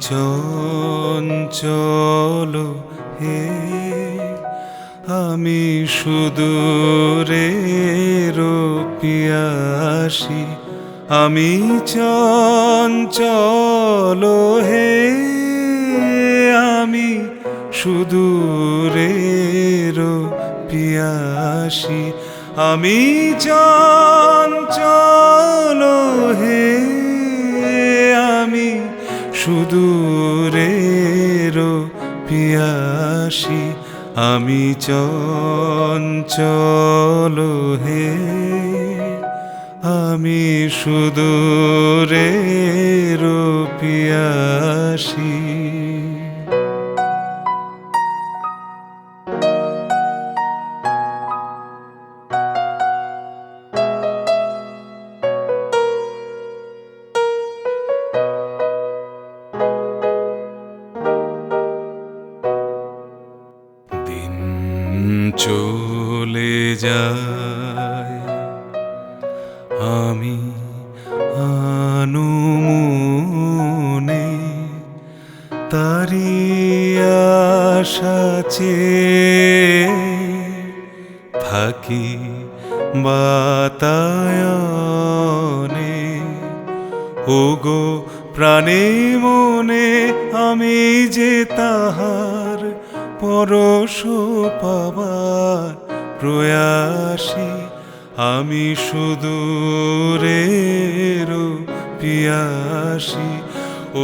চঞ্চল হে, আমি সুদূরের পিয়াসী আমি চঞ্চল হে, আমি সুদূরের পিয়াসী আমি চঞ্চল হে। আমি সুদূরের পিয়াসী আমি চঞ্চল হে। আমি সুদূরেরও পিয়াসী চলে যায়। আমি আনুমনে তারি আশা চেয়ে থাকি বাতায়নে। ওগো প্রাণে মনে আমি যে তাহার পরশ পাবার প্রয়াসী আমি সুদূরের পিয়াসী।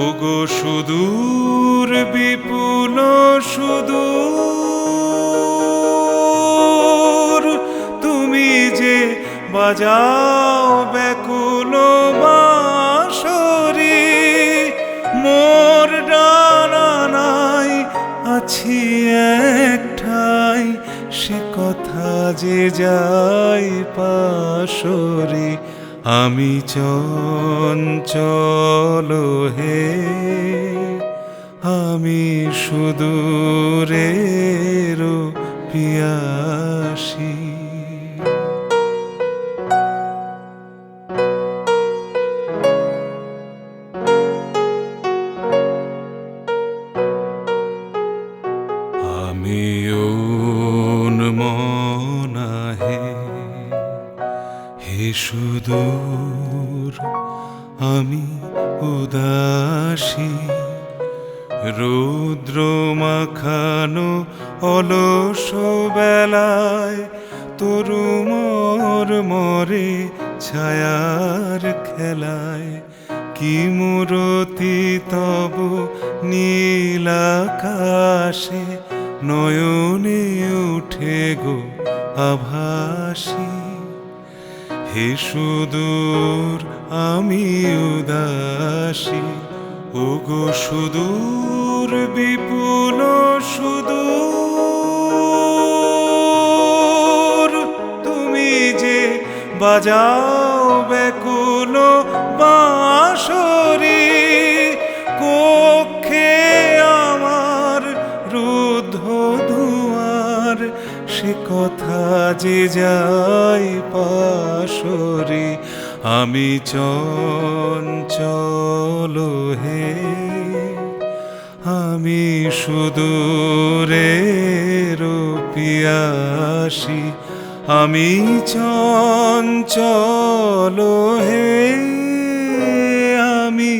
ওগো সুদূর বিপুল সুদূর তুমি যে বাজাও একঠাই সে কথা যে যাই পাশরে। আমি চঞ্চল হে আমি সুদূরের পিয়াসী। আমি মনা হে সুদূর, আমি উদাসী। রৌদ্র মাখানো অলস বেলায় তরুমর মরে ছায়ার খেলায়। কি মূরতি তব নীলাকাশে নয়নে উঠে গো আভাসী। হে সুদূর আমি উদাসী। ও গো সুদূর, বিপুল সুদূর। তুমি যে বাজাও ব্যাকুল বাঁশরি যাই পাশরে, আমি চঞ্চল হে। আমি সুদূরের পিয়াসী আমি চঞ্চল হে। আমি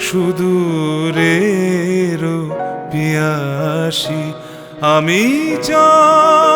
সুদূরের পিয়াসী আমি চঞ্চল